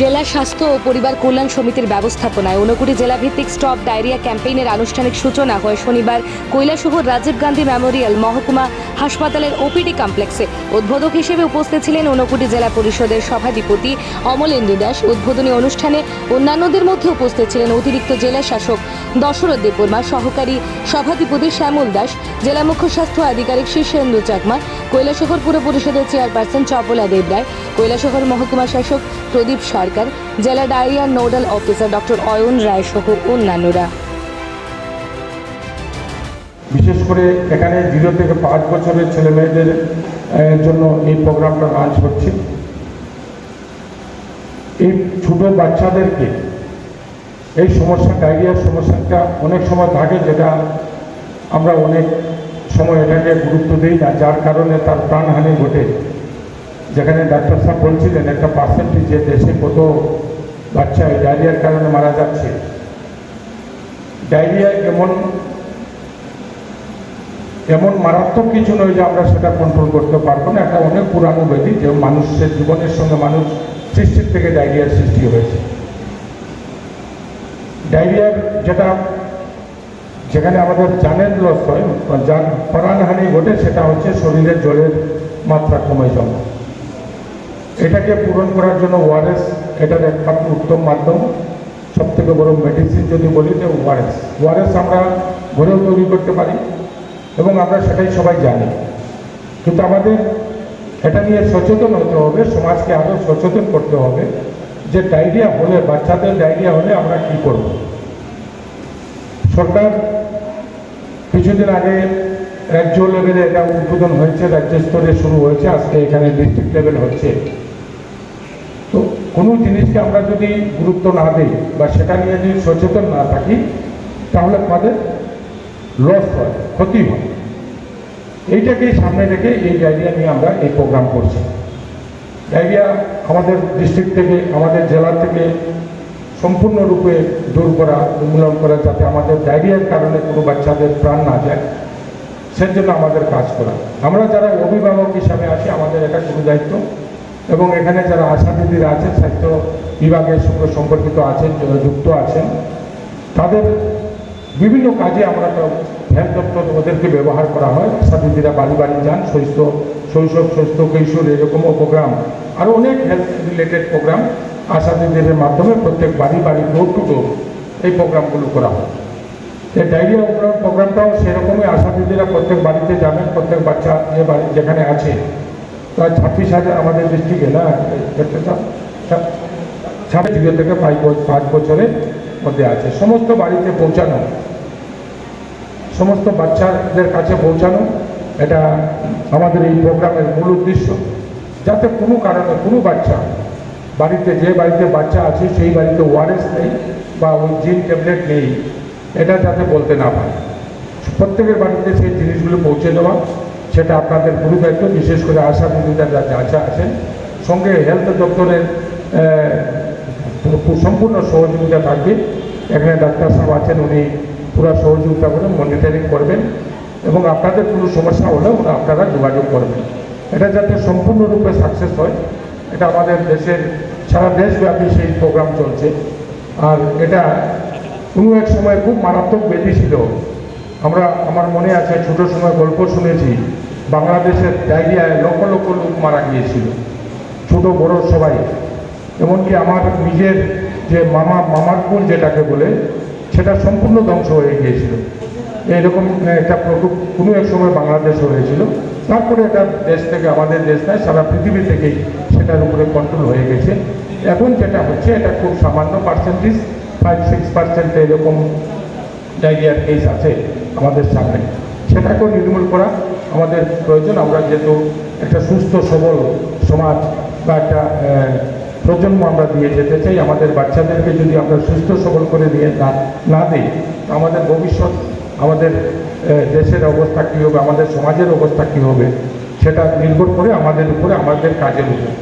জেলা স্বাস্থ্য ও পরিবার কল্যাণ সমিতির ব্যবস্থাপনায় ঊনকুটি জেলাভিত্তিক স্টপ ডায়রিয়া ক্যাম্পেইনের আনুষ্ঠানিক সূচনা হয় শনিবার কৈলাসহর রাজীব গান্ধী মেমোরিয়াল মহকুমা হাসপাতালের ওপিডি কমপ্লেক্সে। উদ্বোধক হিসেবে উপস্থিত ছিলেন ঊনকুটি জেলা পরিষদের সভাধিপতি অমলেন্দু দাস। উদ্বোধনী অনুষ্ঠানে অন্যান্যদের মধ্যে উপস্থিত ছিলেন অতিরিক্ত জেলা শাসক দশরথ দেববর্মা, সহকারী সভাধিপতি শ্যামল দাস, জেলা মুখ্য স্বাস্থ্য আধিকারিক শীর্ষেন্দু চাকমা, কৈলাসহর পুর পরিষদের চেয়ারপারসন চপলা দেবরায়, কৈলাসহর মহকুমা শাসক প্রদীপ সরকার জেলা diarrhoea nodal officer doctor Ayan Roy সহ অন্যান্যরা। বিশেষ করে এখানে জিরো থেকে পাঁচ বছরের ছেলে মেয়েদের জন্য এই প্রোগ্রামটা লঞ্চ হচ্ছে। এই ছোট বাচ্চাদেরকে এই সমস্যা, ডায়রিয়ার সমস্যাটা অনেক সময় থাকে যেটা আমরা অনেক সময় এটাকে গুরুত্ব দিই না, যার কারণে তার প্রাণহানি ঘটে। যেখানে ডাক্তার সাহেব বলছিলেন, একটা পার্সেন্টেজ যে দেশে কত বাচ্চা ডায়রিয়ার কারণে মারা যাচ্ছে। ডায়রিয়া এমন এমন মারাত্মক কিছু নয় যে আমরা সেটা কন্ট্রোল করতে পারব না। একটা অনেক পুরানো ব্যাধি যে মানুষের জীবনের সঙ্গে মানুষ সৃষ্টির থেকে ডায়রিয়ার সৃষ্টি হয়েছে। ডায়রিয়ার যেটা যেখানে আমাদের জানের লস হয় যান প্রাণহানি ঘটে সেটা হচ্ছে শরীরের জলের মাত্রা কমে যাওয়া। এটাকে পূরণ করার জন্য ওআরএস, এটার একমাত্র উত্তম মাধ্যম সব থেকে বড় মেডিসিন যদি বলি যে ওআরএস। ওআরএস আমরা ঘরেও তৈরি করতে পারি এবং আমরা সেটাই সবাই জানি। কিন্তু আমাদের এটা নিয়ে সচেতন হতে হবে, সমাজকে আরও সচেতন করতে হবে যে ডায়রিয়া হলে, বাচ্চাদের ডায়রিয়া হলে আমরা কি করব। সরকার কিছুদিন আগে রাজ্য লেভেলে এটা উদ্বোধন হয়েছে, রাজ্য স্তরে শুরু হয়েছে, আজকে এখানে ডিস্ট্রিক্ট লেভেল হচ্ছে। কোনো জিনিসকে আমরা যদি গুরুত্ব না দিই বা সেটা নিয়ে যদি সচেতন না থাকি, তাহলে আমাদের লস হয়, ক্ষতি হয়। এইটাকেই সামনে রেখে এই ডায়রিয়া নিয়ে আমরা এই প্রোগ্রাম করছি। ডায়রিয়া আমাদের ডিস্ট্রিক্ট থেকে, আমাদের জেলা থেকে সম্পূর্ণরূপে দূর করা উন্মূলন করা, যাতে আমাদের ডায়রিয়ার কারণে কোনো বাচ্চাদের প্রাণ না যায়, সেজন্য আমাদের কাজ করা। আমরা যারা অভিভাবক হিসাবে আছি, আমাদের এটা কোনো দায়িত্ব এবং এখানে যারা আশা দিদিরা আছেন, স্বাস্থ্য বিভাগের সঙ্গে সম্পর্কিত আছেন, যারা যুক্ত আছেন, তাদের বিভিন্ন কাজে আমরা হেলথ দপ্তর ওদেরকে ব্যবহার করা হয়। আশা দিদিরা বাড়ি বাড়ি যান, শৈশব শৈশব সুস্থ কৈশোর এরকমও প্রোগ্রাম আরও অনেক হেলথ রিলেটেড প্রোগ্রাম আশা দিদিদের মাধ্যমে প্রত্যেক বাড়ি বাড়ি ডোর টু ডোর এই প্রোগ্রামগুলো করা হয়। এই ডায়রিয়া প্রোগ্রামটাও সেরকমই। আশা দিদিরা প্রত্যেক বাড়িতে যাবেন, প্রত্যেক বাচ্চা যে বাড়ি যেখানে আছে প্রায় ছাব্বিশ হাজার আমাদের ডিস্ট্রিক্টে না ছাব্বিশ জিরো থেকে পাঁচ পাঁচ বছরের মধ্যে আছে। সমস্ত বাড়িতে পৌঁছানো, সমস্ত বাচ্চাদের কাছে পৌঁছানো, এটা আমাদের এই প্রোগ্রামের মূল উদ্দেশ্য। যাতে কোনো কারণে কোনো বাচ্চা, বাড়িতে যে বাড়িতে বাচ্চা আছে, সেই বাড়িতে ওয়ারেস নেই বা ওই জিন ট্যাবলেট নেই, এটা যাতে বলতে না পারে। প্রত্যেকের বাড়িতে সেই জিনিসগুলো পৌঁছে দেওয়া সেটা আপনাদের পুরো দায়িত্ব বিশেষ করে আশা যা যা আছেন। সঙ্গে হেলথ দপ্তরের সম্পূর্ণ সহযোগিতা থাকবে। এখানে ডাক্তার সাহেব আছেন, উনি পুরো সহযোগিতা করে মনিটারিং করবেন। এবং আপনাদের কোনো সমস্যা হলে ওরা আপনারা যোগাযোগ করবেন। এটা যাতে সম্পূর্ণরূপে সাকসেস হয়, এটা আমাদের দেশের, সারা দেশব্যাপী সেই প্রোগ্রাম চলছে। আর এটা কোনো এক সময় খুব মারাত্মক ব্যাধি ছিল। আমরা, আমার মনে আছে, ছোট সময় গল্প শুনেছি। বাংলাদেশের ডায়রিয়ায় লক্ষ লক্ষ লোক মারা গিয়েছিল, ছোট বড় সবাই। এমনকি আমার নিজের যে মামা মামারপুর যেটাকে বলে, সেটা সম্পূর্ণ ধ্বংস হয়ে গিয়েছিল। এইরকম একটা প্রকোপ কোনো এক সময় বাংলাদেশ হয়েছিল। তারপরে এটা দেশ থেকে, আমাদের দেশ নয় সারা পৃথিবী থেকেই সেটার উপরে কন্ট্রোল হয়ে গেছে। এখন যেটা হচ্ছে, এটা খুব সামান্য পার্সেন্টেজ ফাইভ সিক্স পার্সেন্ট এরকম ডায়রিয়ার কেস আছে আমাদের সামনে। সেটাকেও নির্মূল করা আমাদের প্রয়োজন। আমরা যেহেতু একটা সুস্থ, সবল সমাজ বা একটা প্রজন্ম আমরা দিয়ে যেতে চাই, আমাদের বাচ্চাদেরকে যদি আমরা সুস্থ, সবল করে দিয়ে না না দিই আমাদের ভবিষ্যৎ, আমাদের দেশের অবস্থা কী হবে, আমাদের সমাজের অবস্থা কী হবে, সেটা নির্ভর করে আমাদের উপরে আমাদের কাজের উপরে।